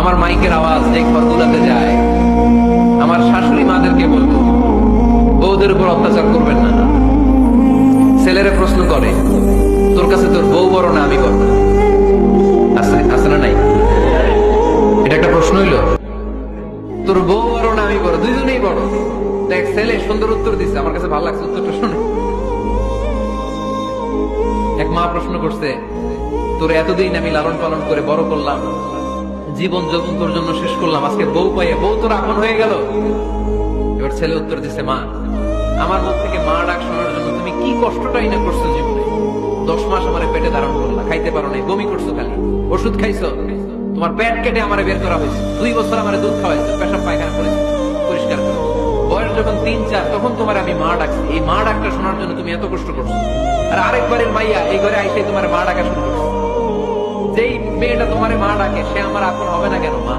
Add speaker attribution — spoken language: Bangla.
Speaker 1: আমার মাইকের আওয়াজ যে ঘরগুলাতে যায়, আমার শাশুড়ি মাদেরকে বলব, বউদের উপর অত্যাচার করবেন না। ছেলেরা প্রশ্ন করে, তোর কাছে তোর বউ বড় না আমি বড় না? নাই? এটা একটা প্রশ্ন হইল। তোর বউ বড় না আমি বড় বড়। দেখ, ছেলে সুন্দর উত্তর দিচ্ছে আমার কাছে ভালো লাগছে উত্তরটা শুনে। এক মা প্রশ্ন করছে, তোর এতদিন আমি লালন পালন করে বড় করলাম জীবন যৌবন তোর জন্য শেষ করলাম। আজকে বউ পাইয়ে, বউ তোর আপন হয়ে গেল। এবার ছেলে উত্তর দিছে, মা, আমার মুখ থেকে মা ডাক শোনার জন্য তুমি কি কষ্টটাই না করছ জীবনে? দশ মাস আমার পেটে ধারণ করলা, খাইতে পারো নাই, বমি করছ খালি, ওষুধ খাইছো, তোমার পেট কেটে আমার বের করা হয়েছে, দুই বছর আমার দুধ খাওয়াইছো, পেশাব পায়খানা করেছ, পরিষ্কার করো। বয়স যখন তিন, চার, তখন তোমার আমি মা ডাকছি। এই মা ডাকটা শোনার জন্য তুমি এত কষ্ট করছ। আর আরেকবারের মাইয়া এই ঘরে আইসে তোমার মা ডাকা শুরু করছ। যেই মেয়েটা তোমার মা ডাকে সে আমার আপন হবে না কেন মা?